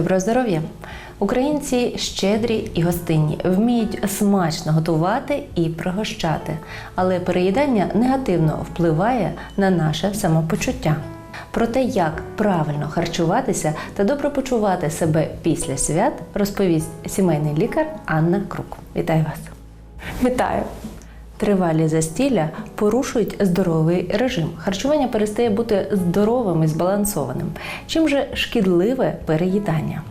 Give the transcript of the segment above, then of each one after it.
Доброго здоров'я! Українці щедрі і гостинні, вміють смачно готувати і пригощати, але переїдання негативно впливає на наше самопочуття. Про те, як правильно харчуватися та добре почувати себе після свят, розповість сімейний лікар Анна Крук. Вітаю вас! Вітаю! Тривалі застілля порушують здоровий режим. Харчування перестає бути здоровим і збалансованим. Чим же шкідливе переїдання?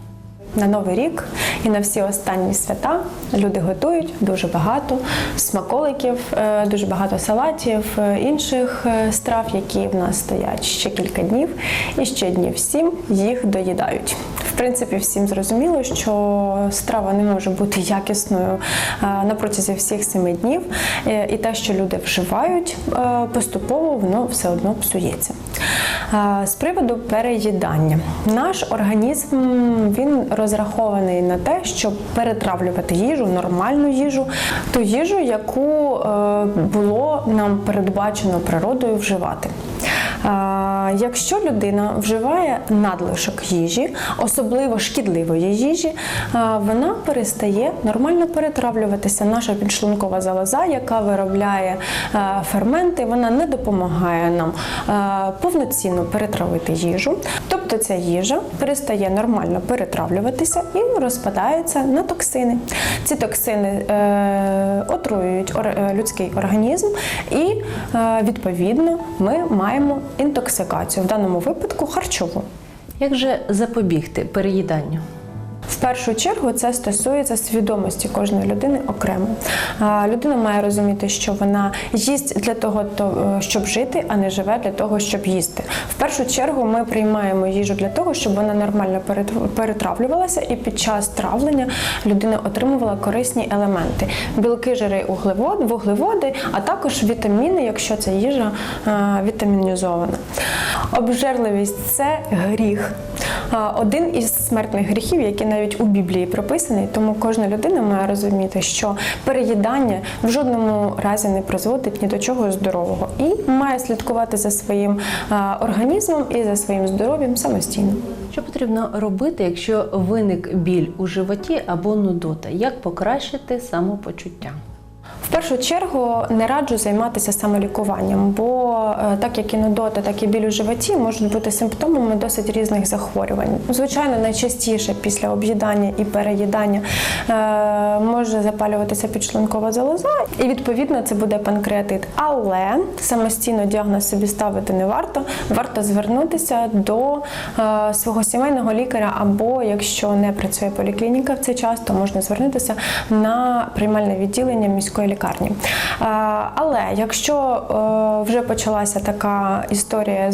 На Новий рік і на всі останні свята люди готують дуже багато смаколиків, е, дуже багато салатів, е, інших е, страв, які в нас стоять ще кілька днів, і ще днів сім їх доїдають. В принципі, всім зрозуміло, що страва не може бути якісною на протязі всіх семи днів, і те, що люди вживають поступово, воно все одно псується. З приводу переїдання, наш організм він розрахований на те, щоб перетравлювати їжу, нормальну їжу, ту їжу, яку е, було нам передбачено природою вживати. Якщо людина вживає надлишок їжі, особливо шкідливої їжі, вона перестає нормально перетравлюватися. Наша підшлункова залоза, яка виробляє ферменти, вона не допомагає нам повноцінно перетравити їжу. Тобто ця їжа перестає нормально перетравлюватися і розпадається на токсини. Ці токсини е, отруюють е, людський організм, і е, відповідно ми маємо інтоксикацію, в даному випадку харчову. Як же запобігти переїданню? В першу чергу це стосується свідомості кожної людини окремо. Людина має розуміти, що вона їсть для того, е, щоб жити, а не живе для того, щоб їсти. В першу чергу ми приймаємо їжу для того, щоб вона нормально перет- перетравлювалася, і під час травлення людина отримувала корисні елементи: білки, жири, углеводи, вуглеводи, а також вітаміни, якщо ця їжа е, вітамінізована. Обжерливість це гріх. Один із смертних гріхів, який навіть у Біблії прописаний, тому кожна людина має розуміти, що переїдання в жодному разі не призводить ні до чого здорового і має слідкувати за своїм організмом і за своїм здоров'ям самостійно. Що потрібно робити, якщо виник біль у животі або нудота? Як покращити самопочуття? Першу чергу не раджу займатися самолікуванням, бо е, так як і нудота, так і біль у животі можуть бути симптомами досить різних захворювань. Звичайно, найчастіше після об'їдання і переїдання е, може запалюватися підшлункова залоза, і відповідно це буде панкреатит. Але самостійно діагноз собі ставити не варто. Варто звернутися до е, свого сімейного лікаря, або якщо не працює поліклініка в цей час, то можна звернутися на приймальне відділення міської лікарні. Е, Але якщо е, вже почалася така історія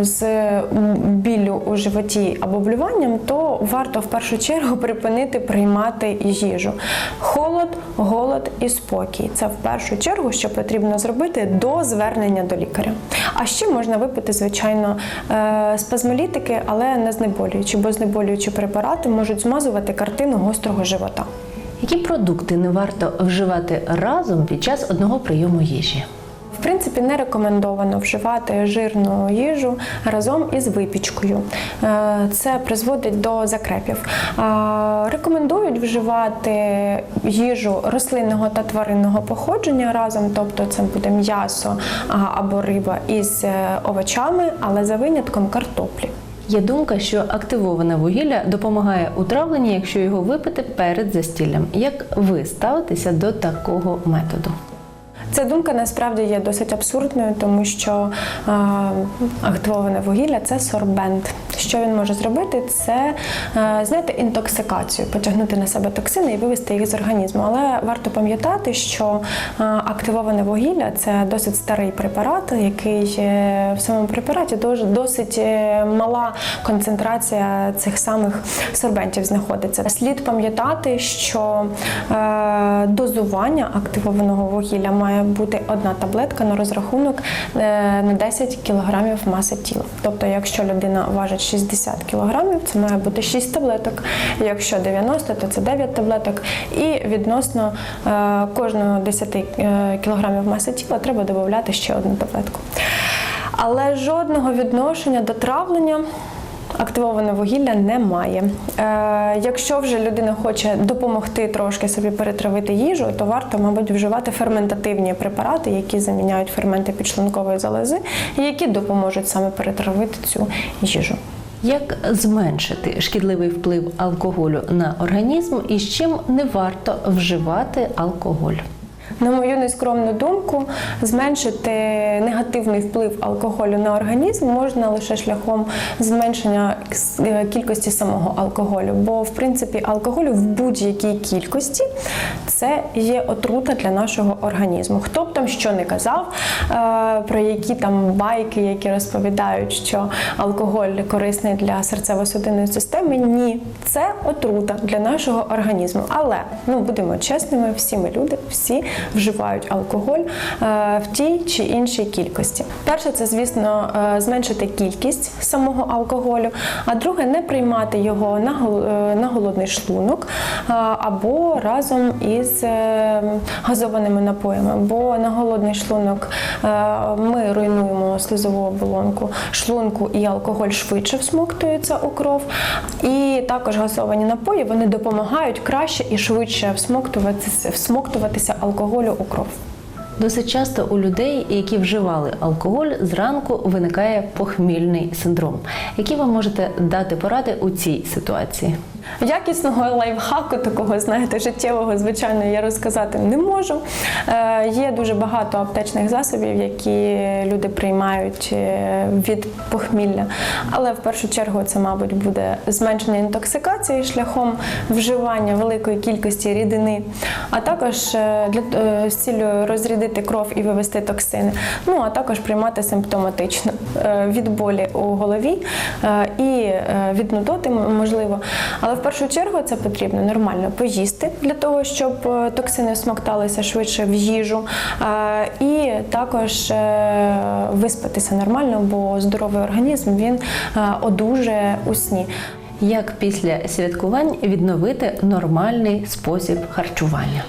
з, м, біллю у животі або блюванням, то варто в першу чергу припинити приймати їжу. Холод, голод і спокій. Це в першу чергу, що потрібно зробити до звернення до лікаря. А ще можна випити, звичайно, е, спазмолітики, але не знеболюючі, бо знеболюючі препарати можуть змазувати картину гострого живота. Які продукти не варто вживати разом під час одного прийому їжі? В принципі, не рекомендовано вживати жирну їжу разом із випічкою. Е, Це призводить до закрепів. Рекомендують вживати їжу рослинного та тваринного походження разом, тобто це буде м'ясо або риба із е, овочами, але за винятком картоплі. Є думка, що активоване вугілля допомагає у травленні, якщо його випити перед застіллям. Як ви ставитеся до такого методу? Ця думка насправді є досить абсурдною, тому що е, активоване вугілля це сорбент. Що він може зробити? Це е, знаєте, інтоксикацію, потягнути на себе токсини і вивести їх з організму. Але варто пам'ятати, що е, активоване вугілля це досить старий препарат, який е, в самому препараті досить е, мала концентрація цих самих сорбентів знаходиться. Слід пам'ятати, що е, дозування активованого вугілля має бути одна таблетка на розрахунок е, на 10 кг маси тіла. Тобто, якщо людина важить 60 кг, це має бути 6 таблеток. Якщо 90, то це 9 таблеток. І відносно е, кожного 10 кг маси тіла треба додати ще одну таблетку. Але жодного відношення до травлення Активоване вугілля немає. Е, якщо вже людина хоче допомогти трошки собі перетравити їжу, то варто, мабуть, вживати ферментативні препарати, які заміняють ферменти підшлункової залози, які допоможуть саме перетравити цю їжу. Як зменшити шкідливий вплив алкоголю на організм і з чим не варто вживати алкоголь? На мою нескромну думку, зменшити негативний вплив алкоголю на організм можна лише шляхом зменшення е, кількості самого алкоголю. Бо, в принципі, алкоголю в будь-якій кількості це є отрута для нашого організму. Хто б там що не казав, е, про які там байки, які розповідають, що алкоголь корисний для серцево-судинної системи, ні, це отрута для нашого організму. Але ну будемо чесними, всі ми люди, всі вживають алкоголь е, в тій чи іншій кількості. Перше, це звісно е, зменшити кількість самого алкоголю, а друге не приймати його на е, голодний шлунок або разом із газованими напоями. Бо на голодний шлунок ми руйнуємо слизову оболонку шлунку і алкоголь швидше всмоктується у кров. І також газовані напої вони допомагають краще і швидше всмоктуватися, всмоктуватися алкоголю у кров. Досить часто у людей, які вживали алкоголь, зранку виникає похмільний синдром. Які ви можете дати поради у цій ситуації? Якісного лайфхаку, такого, знаєте, життєвого, звичайно, я розказати не можу. Е, є дуже багато аптечних засобів, які люди приймають е, від похмілля. Але в першу чергу це, мабуть, буде зменшення інтоксикації шляхом вживання великої кількості рідини, а також е, для е, з цілею розрядити кров і вивести токсини. Ну а також приймати симптоматично е, від болі у голові е, і е, від нудоти, можливо. Але в першу чергу це потрібно нормально поїсти для того, щоб е, токсини смокталися швидше в їжу, е, і також е, виспатися нормально, бо здоровий організм він одужає у сні. Як після святкувань відновити нормальний спосіб харчування?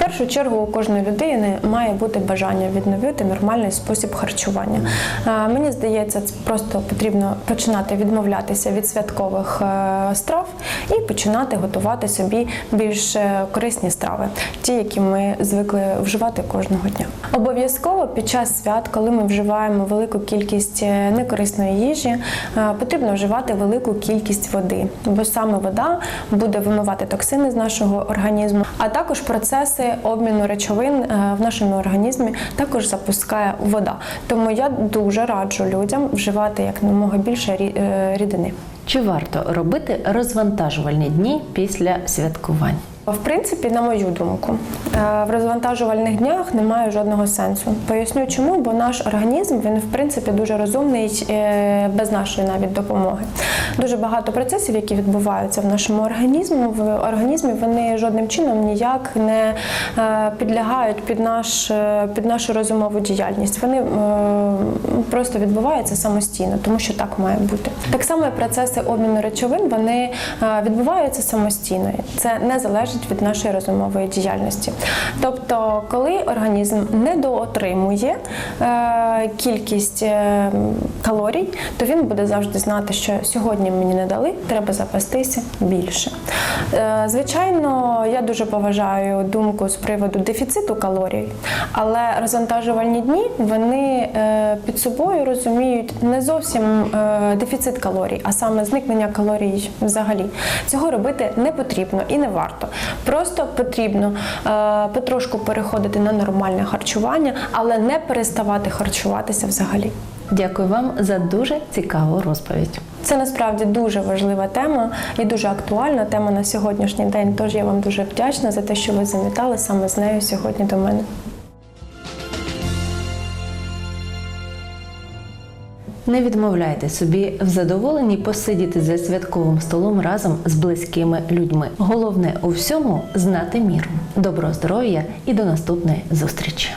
Першу чергу у кожної людини має бути бажання відновити нормальний спосіб харчування. Мені здається, це просто потрібно починати відмовлятися від святкових е, страв і починати готувати собі більш е, корисні страви, ті, які ми звикли вживати кожного дня. Обов'язково під час свят, коли ми вживаємо велику кількість е, некорисної їжі, потрібно вживати велику кількість води, бо саме вода буде вимивати токсини з нашого організму, а також процеси обміну речовин е, в нашому організмі також запускає вода. Тому я дуже раджу людям вживати якомога більше е, рідини. Чи варто робити розвантажувальні дні після святкувань? В принципі, на мою думку, е, в розвантажувальних днях немає жодного сенсу. Поясню чому, бо наш організм він в принципі дуже розумний е, без нашої навіть допомоги. Дуже багато процесів, які відбуваються в нашому організмі, в організмі вони жодним чином ніяк не е, підлягають під наш під нашу розумову діяльність. Вони просто відбуваються самостійно, тому що так має бути. Так само і процеси обміну речовин вони відбуваються самостійно. Це не залежить від нашої розумової діяльності. Тобто, коли організм недоотримує е, кількість е, калорій, то він буде завжди знати, що сьогодні мені не дали, треба запастися більше. Е, Звичайно, я дуже поважаю думку з приводу дефіциту калорій, але розвантажувальні дні вони під собою розуміють не зовсім дефіцит калорій, а саме зникнення калорій взагалі. Цього робити не потрібно і не варто. Просто потрібно е, потрошку переходити на нормальне харчування, але не переставати харчуватися взагалі. Дякую вам за дуже цікаву розповідь. Це насправді дуже важлива тема і дуже актуальна тема на сьогоднішній день. Тож я вам дуже вдячна за те, що ви завітали саме з нею сьогодні до мене. Не відмовляйте собі в задоволенні посидіти за святковим столом разом з близькими людьми. Головне у всьому знати міру. Доброго здоров'я і до наступної зустрічі!